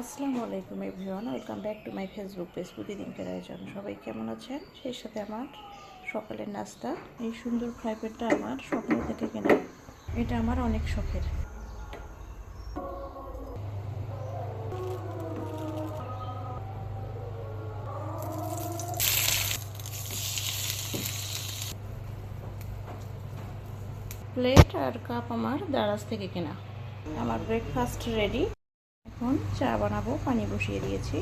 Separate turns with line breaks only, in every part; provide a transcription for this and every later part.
আসসালামু আলাইকুম everyone, welcome back to my Facebook page প্রতিদিনকার আয়োজন। সবাই কেমন আছেন? সেই সাথে আমার সকালের নাস্তা, এই সুন্দর ফ্রাই আমার স্বপ্ন থেকে কেনা। এটা আমার অনেক শখের। প্লেট আর কাপ আমার দারাজ থেকে কেনা। আমার ব্রেকফাস্ট রেডি এখন চা বানাবো, পানি বসিয়ে দিয়েছি।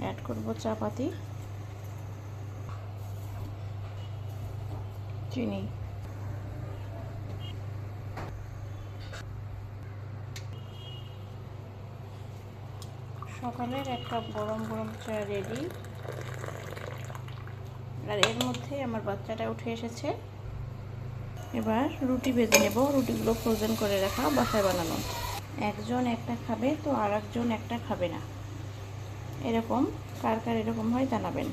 অ্যাড করব চা পাতি চিনি। সকালের এক কাপ গরম গরম চা রেডি আর এর মধ্যে আমার বাচ্চাটা উঠে এসেছে। এবার রুটি ভেজে নেব। রুটিগুলো ফ্রোজেন করে রাখা বাসায় বানানো। একজন একটা খাবে তো আর একজন একটা খাবে না। এরকম কার কার এরকম হয় জানাবেন।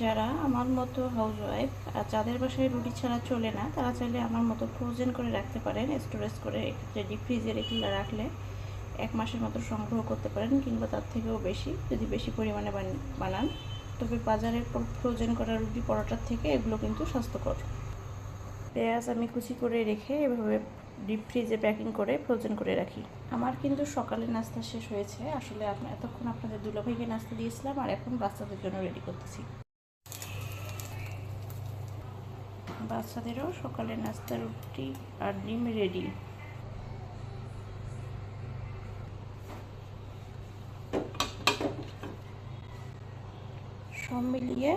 যারা আমার মতো হাউস ওয়াইফ আর যাদের বাসায় রুটি ছাড়া চলে না, তারা চাইলে আমার মতো ফ্রোজেন করে রাখতে পারেন স্টোরেজ করে রেডি ফ্রিজে রেখে রাখলে। এক মাসের মতো সংগ্রহ করতে পারেন কিংবা তার থেকেও বেশি যদি বেশি পরিমাণে বানান। তবে বাজারে ফ্রোজেন করা রুটি পরোটার থেকে এগুলো কিন্তু স্বাস্থ্যকর। পেঁয়াজ আমি কুচি করে রেখে এভাবে ডিপ ফ্রিজে প্যাকিং করে ফ্রোজেন করে রাখি। আমার কিন্তু সকালে নাস্তা শেষ হয়েছে। আসলে আপনার এতক্ষণ আপনাদের দুলাভাইকে নাস্তা দিয়েছিলাম আর এখন বাচ্চাদের জন্য রেডি করতেছি। বাচ্চাদেরও সকালে নাস্তা, রুটি আর ডিম রেডি। फॉर्म मिली है